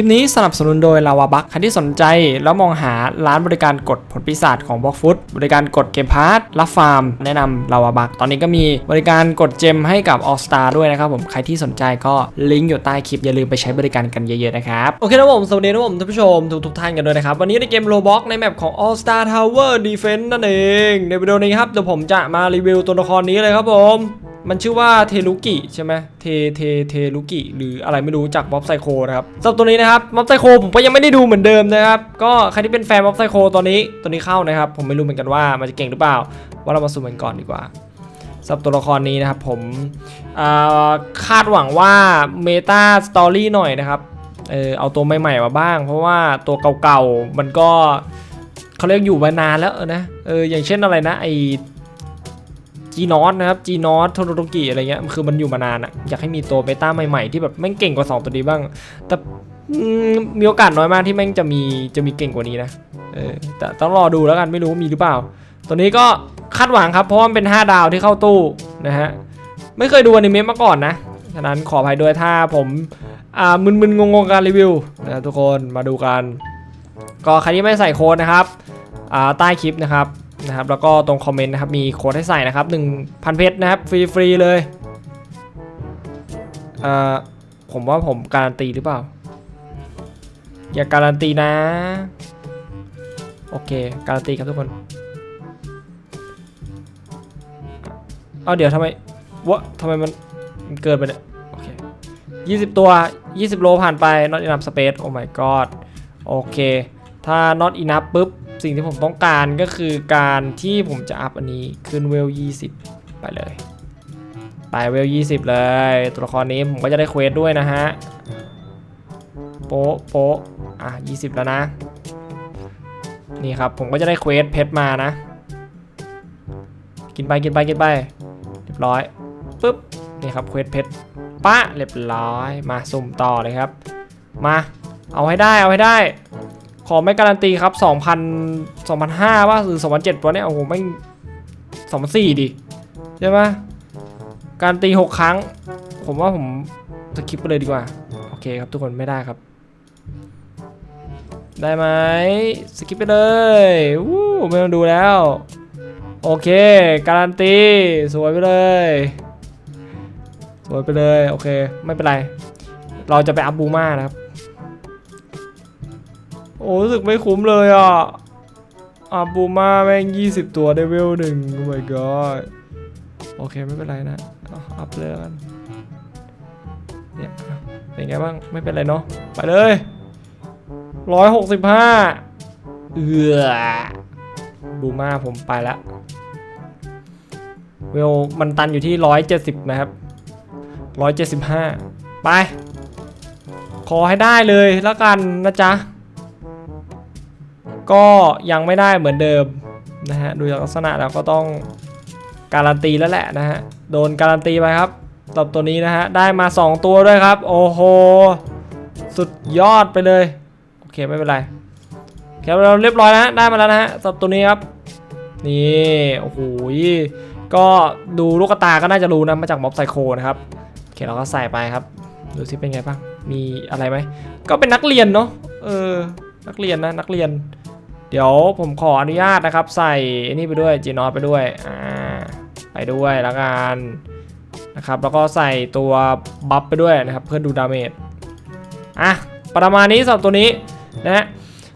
ลิปนี้สนับสนุนโดยลาวาบัคใครที่สนใจแล้วมองหาร้านบริการกดผลปีศาจของบล็อกฟุตบริการกดเกมพาร์ทรับฟาร์ม แนะนำลาวาบัคตอนนี้ก็มีบริการกดเจมให้กับ All Star ด้วยนะครับผมใครที่สนใจก็ลิงก์อยู่ใต้คลิปอย่าลืมไปใช้บริการกันเยอะๆนะครับโอเคนะผมสวัสดีนะผมท่านผู้ชมทุกทุกๆท่านกันด้วยนะครับ วันนี้ในเกมโลบ็อกในแมปของ All Star Tower Defense นั่นเองในวิดีโอนี้ครับเดี๋ยวผมจะมารีวิวตัวละครนี้เลยครับผม มันชื่อว่าเทลุกิใช่ไหมเทเทเทลุกิหรืออะไรไม่รู้จากม็อบไซโคนะครับสำหรับตัวนี้นะครับม็อบไซโคผมก็ยังไม่ได้ดูเหมือนเดิมนะครับ ก็ใครที่เป็นแฟนม็อบไซโคตอนนี้ตัวนี้เข้านะครับ ผมไม่รู้เหมือนกันว่ามันจะเก่งหรือเปล่า ว่าเรามาสุ่มกันก่อนดีกว่าสำหรับตัวละครนี้นะครับผมคาดหวังว่าเมตาสตอรี่หน่อยนะครับเออเอาตัวใหม่ๆมาบ้าง เพราะว่าตัวเก่าๆมันก็เขาเรียกอยู่มานานแล้วนะเอออย่างเช่นอะไรนะไอ จีนอตนะครับจีนอตโทโรโตกิอะไรเงี้ยคือมันอยู่มานานอะอยากให้มีตัวเบต้าใหม่ๆที่แบบแม่งเก่งกว่า 2 ตัวนี้บ้าง แต่มีโอกาสน้อยมากที่แม่งจะมีจะมีเก่งกว่านี้นะเออแต่ต้องรอดูแล้วกันไม่รู้ว่ามีหรือเปล่า ตัวนี้ก็คาดหวังครับเพราะว่ามันเป็น 5 ดาวที่เข้าตู้นะฮะไม่เคยดูอนิเมะมาก่อนนะฉะนั้นขออภัยด้วยถ้าผมอ่ามึนๆงงๆการรีวิวนะทุกคนมาดูกัน ก็ใครที่ไม่ใส่โค้ดนะครับอ่าใต้คลิปนะครับ นะครับแล้วก็ตรงคอมเมนต์นะครับมีโค้ดให้ใส่นะครับ1,000เพชรนะครับฟรีฟรีๆเลยเอ่อผมว่าผมการันตีหรือเปล่า อย่าการันตีนะ โอเค การันตีครับทุกคนเอาเดี๋ยวทำไมวะทำไมมันมันเกินไปเนี่ยโอเค20ตัว 20 โลผ่านไป not enough space oh my god โอเค ถ้า not enough ปุ๊บ สิ่งที่ผมต้องการก็คือการที่ผมจะอัพอันนี้ขึ้นเวล 20 ไปเลย ไปเวล 20 เลย ตัวละครนี้ผมก็จะได้เควสด้วยนะฮะ โป๊ะโป๊ะอะ 20 แล้วนะ นี่ครับ ผมก็จะได้เควสเพชรมานะ กินไปกินไปกินไป เรียบร้อยปุ๊บ นี่ครับเควสเพชรปะเรียบร้อย มาสุ่มต่อเลยครับ มา เอาให้ได้เอาให้ได้ ขอไม่การันตีครับ 2,000 2,500ว่าหรือ2,007ตัวเนี้ยโอ้โห ไม่2,400ดิ ใช่ไหมการันตี 6 ครั้ง ผมว่าผมสคิปไปเลยดีกว่า โอเคครับทุกคนไม่ได้ครับ ได้ไหมสคิปไปเลยวู้ไม่ต้องดูแล้ว โอเค การันตี สวยไปเลย สวยไปเลย โอเค ไม่เป็นไร เราจะไปอัพบูมานะครับ โอ้รู้สึกไม่คุ้มเลยอะอาบูมาแม่ง20ตัวได้เวลหนึ่งโอ้ my god โอเคไม่เป็นไรนะเอาอัพเลยแล้วกันเนี่ยเป็นไงบ้างไม่เป็นไรเนาะไปเลย165เอือบูมาผมไปแล้วเวลมันตันอยู่ที่170นะครับ175ไป ขอให้ได้เลยแล้วกันนะจ๊ะ ก็ยังไม่ได้เหมือนเดิมนะฮะดูจากลักษณะแล้วก็ต้องการันตีแล้วแหละนะฮะโดนการันตีไปครับตบตัวนี้นะฮะได้มา 2 ตัวด้วยครับ โอ้โหสุดยอดไปเลยโอเคไม่เป็นไรโอเคเราเรียบร้อยนะได้มาแล้วนะฮะสับตัวนี้ครับนี่โอ้โหก็ดูลูกตาก็น่าจะรู้นะมาจากม็อบไซโคนะครับโอเคเราก็ใส่ไปครับดูสิเป็นไงบ้างมีอะไรไหมก็เป็นนักเรียนเนาะเออนักเรียนนะนักเรียน เดี๋ยวผมขออนุญาตนะครับ ใส่นนี้ไปด้วยจีนอตไปด้วยอ่าไปด้วยแล้วกันนะครับแล้วก็ใส่ตัวบัฟไปด้วยนะครับ เพื่อดูดาเมจอะประมาณนี้สำหรับตัวนี้นะฮะ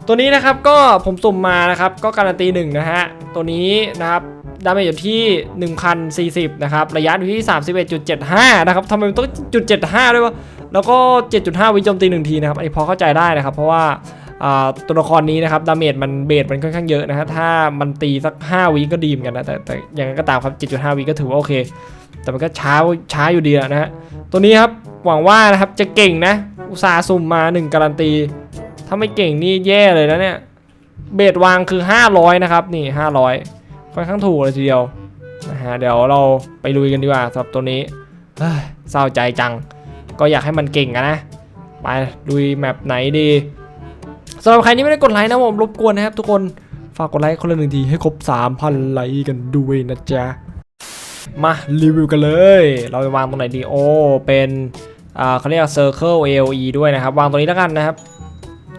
ตัวนี้นะครับก็ผมสุ่มมานะครับก็การันตีหนึ่งนะฮะตัวนี้นะครับดาเมจอยู่ที่ 1040 นะครับ ระยะอยู่ที่ 31.75 นะครับทำไมมันต้องจุด75 ด้วยวะ แล้วก็ 7.5 วิโจมตีหนึ่งทีนะครับ อันนี้พอเข้าใจได้นะครับ เพราะว่า ตัวละครนี้นะครับดาเมจมันเบสมันค่อนข้างเยอะนะฮะถ้ามันตีสัก 5วิก็ดีเหมือนกันนะแต่แต่อย่างนั้นก็ตามครับ 7.5วิก็ถือว่าโอเค แต่มันก็ช้าช้าอยู่ดีนะฮะตัวนี้ครับหวังว่านะครับจะเก่งนะ อุตสาห์สุ่มมา 1 การันตี ถ้าไม่เก่งนี่แย่เลยนะเนี่ยเบสวางคือ 500 นะครับนี่ 500 ค่อนข้างถูกเลยทีเดียวนะฮะเดี๋ยวเราไปลุยกันดีกว่าสำหรับตัวนี้เฮ้ยเศร้าใจจัง ก็อยากให้มันเก่งอะนะ ไปลุยแมปไหนดี สำหรับใครที่ไม่ได้กดไลค์นะผมรบกวนนะครับทุกคนฝากกดไลค์คนละหนึ่งทีให้ครบ 3,000 ไลค์กันด้วยนะจ๊ะ มารีวิวกันเลย เราจะวางตรงไหนดีโอเป็นอ่าเขาเรียก Circle AOE ด้วยนะครับ วางตรงนี้แล้วกันนะครับ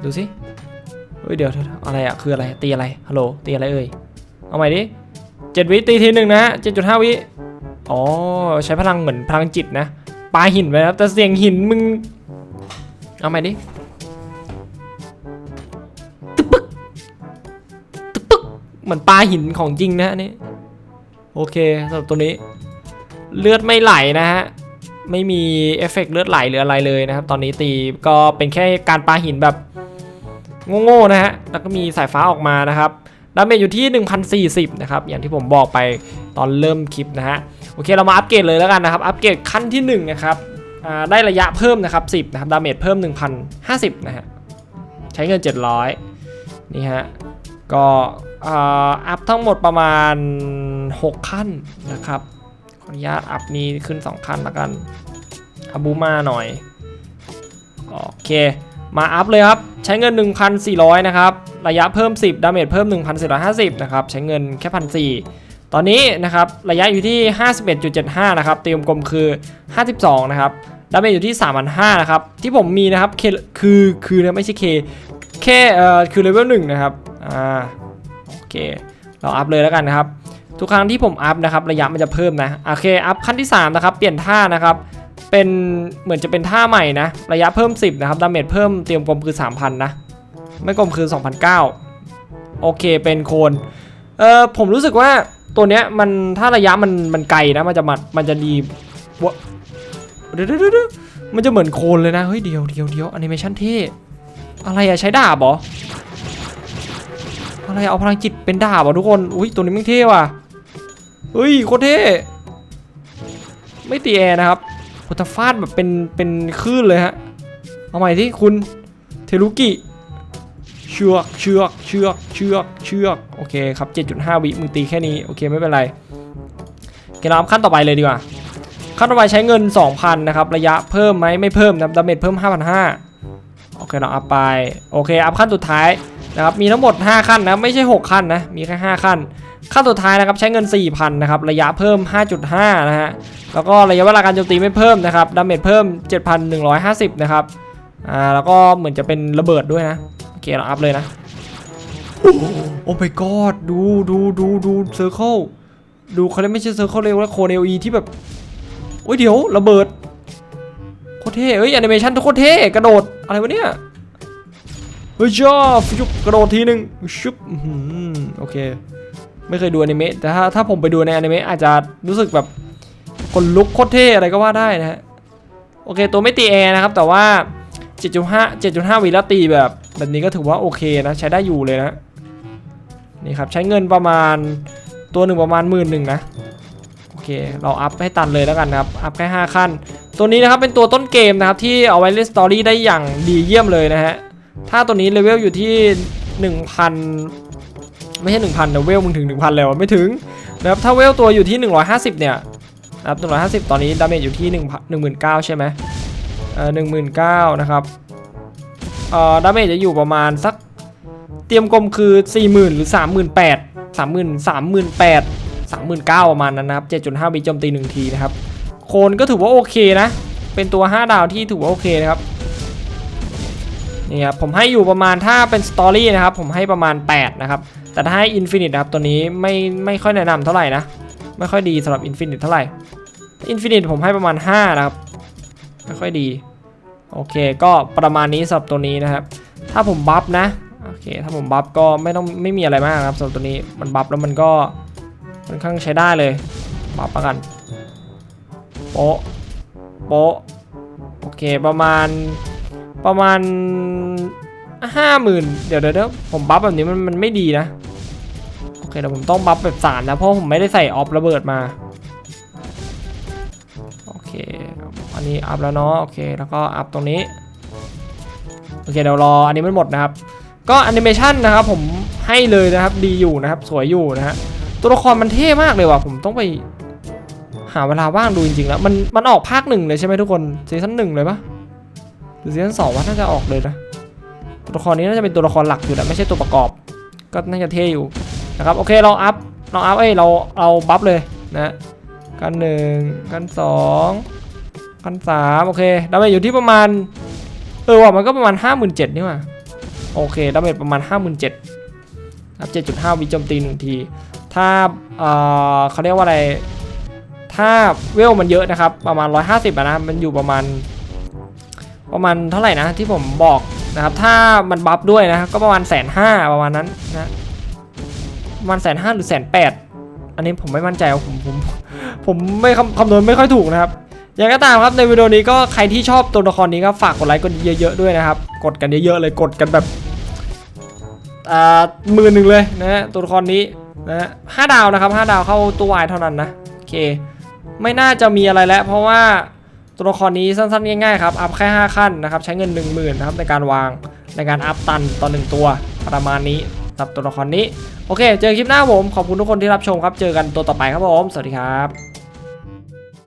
ดูสิเฮ้ยเดี๋ยวอะไรอะคืออะไรตีอะไรฮัลโหลตีอะไรเอ่ยเอาใหม่ดิเจ็ดวิตีทีหนึ่งนะฮะเจ็ดจุดห้าวิอ๋อใช้พลังเหมือนพลังจิตนะปาหินไปนะครับแต่เสียงหินมึง เอาใหม่ดิ เหมือนปลาหินของจริงนะนี่โอเคสำหรับตัวนี้ เลือดไม่ไหลนะฮะไม่มีเอฟเฟกต์เลือดไหลหรืออะไรเลยนะครับ ตอนนี้ตีก็เป็นแค่การปาหินแบบโง่ๆนะฮะแล้วก็มีสายฟ้าออกมานะครับดาเมจอยู่ที่ 1040 นะครับ อย่างที่ผมบอกไปตอนเริ่มคลิปนะฮะ โอเค เรามาอัปเกรดเลยแล้วกันนะครับ อัปเกรดขั้นที่ 1 นะครับ ได้ระยะเพิ่มนะครับ 10 นะครับ ดาเมจเพิ่ม 1050 นะฮะ ใช้เงิน 700 นี่ฮะ ก็อัพทั้งหมดประมาณ 6 ขั้นนะครับ ขออนุญาตอัพนี้ขึ้น 2 ขั้นล้วกันอัพบูมาหน่อย โอเค มาอัพเลยครับ ใช้เงิน 1,400 นะครับ ระยะเพิ่ม 10 ดาเมจเพิ่ม 1,450 นะครับ ใช้เงินแค่พันสตอนนี้นะครับ ระยะอยู่ที่ 51.75 นะครับเตรียมกลมคือ 52 นะครับ ดาเมจอยู่ที่ 3,500 นะครับ ที่ผมมีนะครับ K คือ คือนะไม่ใช่ K แค่เอ่อคือเลเวล1นะครับ อ่าโอเค เราอัพเลยแล้วกันครับ ทุกครั้งที่ผมอัพนะครับระยะมันจะเพิ่มนะโอเคอัพขั้นที่3นะครับเปลี่ยนท่านะครับเป็นเหมือนจะเป็นท่าใหม่นะระยะเพิ่ม 10นะครับดาเมจเพิ่มเตรียมกลมคือ 3,000 นะ ไม่กลมคือ 2,009โอเคเป็นโคนเออผมรู้สึกว่าตัวเนี้ยมันถ้าระยะมันมันไกลนะมันจะมันมันจะดีวะเดี๋ยวเดี๋ยวเดี๋ยวมันจะเหมือนโคนเลยนะ เฮ้ยเดียวเดียวเดียวแอนิเมชันเท่อะไรอะใช้ดาบหรอ อะไรเอาพลังจิตเป็นดาบเหรอทุกคน อุ้ยตัวนี้มันเท่ว่ะเฮ้ยโคตรเท่ ไม่ตีแอร์นะครับพุทธฟาดแบบเป็นเป็นคลื่นเลยฮะ เอาใหม่ที่คุณเทรุกิเชือกเชือกเชือกเชือกเชือกโอเคครับ 7.5 วิมึงตีแค่นี้โอเคไม่เป็นไรเกมรับขั้นต่อไปเลยดีกว่าขั้นต่อไปใช้เงิน 2,000 นะครับระยะเพิ่มไหมไม่เพิ่มนะดาเมจเพิ่ม 5,500โอเคเราอัพไปโอเคอัพขั้นสุดท้าย นะครับมีทั้งหมด 5 ขั้นนะไม่ใช่ 6 ขั้นนะมีแค่5ขั้น ขั้นสุดท้ายนะครับใช้เงิน 4,000นะครับระยะเพิ่ม 5.5 นะฮะแล้วก็ระยะเวลาการโจมตีไม่เพิ่มนะครับดาเมจเพิ่ม 7,150 นะครับอ่าแล้วก็เหมือนจะเป็นระเบิดด้วยนะโอเคเราอัพเลยนะโอ้ my god ดูดูดูดูเซอร์เคิลดูเขาเรียกไม่ใช่เซอร์เคิลเรียกว่าโคเนลีที่แบบโอ้ยเดี๋ยวระเบิดโคตรเท่เอ้ยแอนิเมชันทุกโคตรเท่กระโดดอะไรวะเนี่ย เฮ้ยชอบชุบกระโดดทีหนึ่งชุบโอเค ไม่เคยดูอนิเมะแต่ถ้าถ้าผมไปดูในอนิเมะอาจจะรู้สึกแบบคนลุกโคตรเท่อะไรก็ว่าได้นะฮะโอเค ตัวไม่ตีแอร์นะครับ แต่ว่า 7.5 7.5วิแล้วตีแบบ แบบนี้ก็ถือว่าโอเคนะ ใช้ได้อยู่เลยนะ นี่ครับ ใช้เงินประมาณตัวหนึ่งประมาณหมื่นหนึ่งนะ โอเค เราอัพให้ตันเลยแล้วกันนะครับ อัพแค่ 5 ขั้น ตัวนี้นะครับเป็นตัวต้นเกมนะครับ ที่เอาไว้เล่นสตอรี่ได้อย่างดีเยี่ยมเลยนะฮะ ถ้าตัวนี้เลเวลอยู่ที่ 1,000 ไม่ใช่ 1,000นะเวลมึงถึง 1,000 แล้วไม่ถึงนะครับถ้าเวลตัวอยู่ที่ 150 เนี่ยนะครับ150 ตอนนี้ดาเมจอยู่ที่1 19,000ใช่ไหมเอ่อ19,000นะครับเอ่อดาเมจจะอยู่ประมาณสักเตรียมกลมคือ 40,000 หรือ 38,000 30,000 38,000 39,000ประมาณนั้นนะครับ 7.5วิโจมตี 1 ทีนะครับ โคนก็ถือว่าโอเคนะ เป็นตัว 5 ดาวที่ถือว่าโอเคนะครับ นี่ครับผมให้อยู่ประมาณถ้าเป็นสตอรี่นะครับผมให้ประมาณ 8 นะครับ แต่ถ้าให้อินฟินิตนะครับตัวนี้ไม่ไม่ค่อยแนะนำเท่าไหร่นะ ไม่ค่อยดีสำหรับอินฟินิตเท่าไหร่อินฟินิตผมให้ประมาณ 5 นะครับ ไม่ค่อยดี โอเคก็ประมาณนี้สำหรับตัวนี้นะครับ ถ้าผมบัฟนะโอเคถ้าผมบัฟก็ไม่ต้องไม่มีอะไรมากครับสำหรับตัวนี้มันบัฟแล้วมันก็ค่อนข้างใช้ได้เลยบัฟประกันโป๊ะโป๊ะโอเคประมาณ ประมาณห้าหมื่นเดี๋ยวเดี๋ยวผมบัฟแบบนี้มันมันไม่ดีนะโอเคเดี๋ยวผมต้องบัฟแบบสามนะเพราะผมไม่ได้ใส่ออฟระเบิดมาโอเคอันนี้อัพแล้วเนาะโอเคแล้วก็อัพตรงนี้โอเคเดี๋ยวรออันนี้มันหมดนะครับ ก็แอนิเมชันนะครับผมให้เลยนะครับดีอยู่นะครับ สวยอยู่นะฮะตัวละครมันเท่มากเลยว่ะผมต้องไปหาเวลาว่างดูจริงๆแล้วมันมันออกภาคหนึ่งเลยใช่ไหมทุกคนซีซั่นหนึ่งเลยปะ ซีซั่นสองว่าน่าจะออกเลยนะตัวละครนี้น่าจะเป็นตัวละครหลักอยู่แหละไม่ใช่ตัวประกอบ ก็น่าจะเท่อยู่นะครับโอเคเราอัพเราอัพเอ้ยเราเราบัฟเลยนะกันหนึ่งกันสองพันสามโอเคดาเมจอยู่ที่ประมาณเออว่ะมันก็ประมาณห้าหมื่นเจ็ดนี่ว่ะโอเคดาเมจประมาณห้าหมื่นเจ็ดครับเจ็ดจุดห้าวิโจมตีหนึ่งที ถ้าเอ่อเขาเรียกว่าอะไรถ้าเวลมันเยอะนะครับ ประมาณ 150อะนะมันอยู่ประมาณ ประมาณเท่าไหร่นะที่ผมบอกนะครับ ถ้ามันบัฟด้วยนะก็ประมาณแสนห้าประมาณนั้นนะประมาณแสนห้าหรือแสนแปดอันนี้ผมไม่มั่นใจว่าผมผมผมไม่คำคำนวณไม่ค่อยถูกนะครับอย่างก็ตามครับในวิดีโอนี้ก็ใครที่ชอบตัวละครนี้ก็ฝากกดไลค์กดเยอะๆด้วยนะครับ กดกันเยอะๆเลยกดกันแบบอ่าหมื่นหนึ่งเลยนะตัวละครนี้นะฮะห้าดาวนะครับห้าดาวเข้าตัววายเท่านั้นนะโอเค ไม่น่าจะมีอะไรแล้ว เพราะว่า ตัวละครนี้สั้นๆง่ายๆครับอัพแค่5ขั้นนะครับใช้เงิน 1 0,000นะครับในการวางในการอัพตันต่อหนึ่งตัวประมาณนี้สำหรับตัวละครนี้ โอเค เจอคลิปหน้าผม ขอบคุณทุกคนที่รับชมครับ เจอกันตัวต่อไปครับผม สวัสดีครับ